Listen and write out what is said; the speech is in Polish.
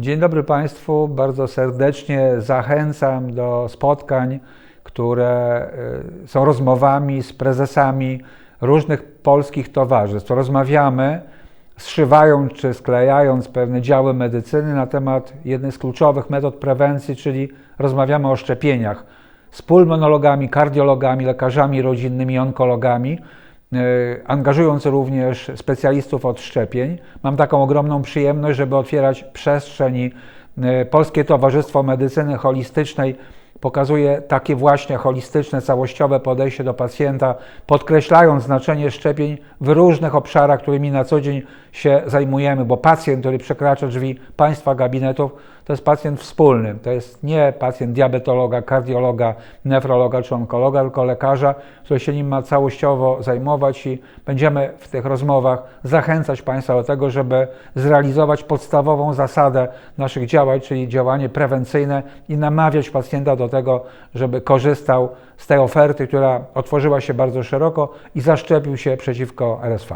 Dzień dobry Państwu. Bardzo serdecznie zachęcam do spotkań, które y, są rozmowami z prezesami różnych polskich towarzystw. Rozmawiamy, zszywając czy sklejając pewne działy medycyny na temat jednej z kluczowych metod prewencji, czyli rozmawiamy o szczepieniach z pulmonologami, kardiologami, lekarzami rodzinnymi, onkologami angażując również specjalistów od szczepień. Mam taką ogromną przyjemność, żeby otwierać przestrzeń. e, Polskie Towarzystwo Medycyny Holistycznej pokazuje takie właśnie holistyczne, całościowe podejście do pacjenta, podkreślając znaczenie szczepień w różnych obszarach, którymi na co dzień się zajmujemy, bo pacjent, który przekracza drzwi Państwa gabinetów, to jest pacjent wspólny. To jest nie pacjent diabetologa, kardiologa, nefrologa czy onkologa, tylko lekarza, który się nim ma całościowo zajmować i będziemy w tych rozmowach zachęcać Państwa do tego, żeby zrealizować podstawową zasadę naszych działań, czyli działanie prewencyjne i namawiać pacjenta do tego, żeby korzystał z tej oferty, która otworzyła się bardzo szeroko i zaszczepił się przeciwko RSV.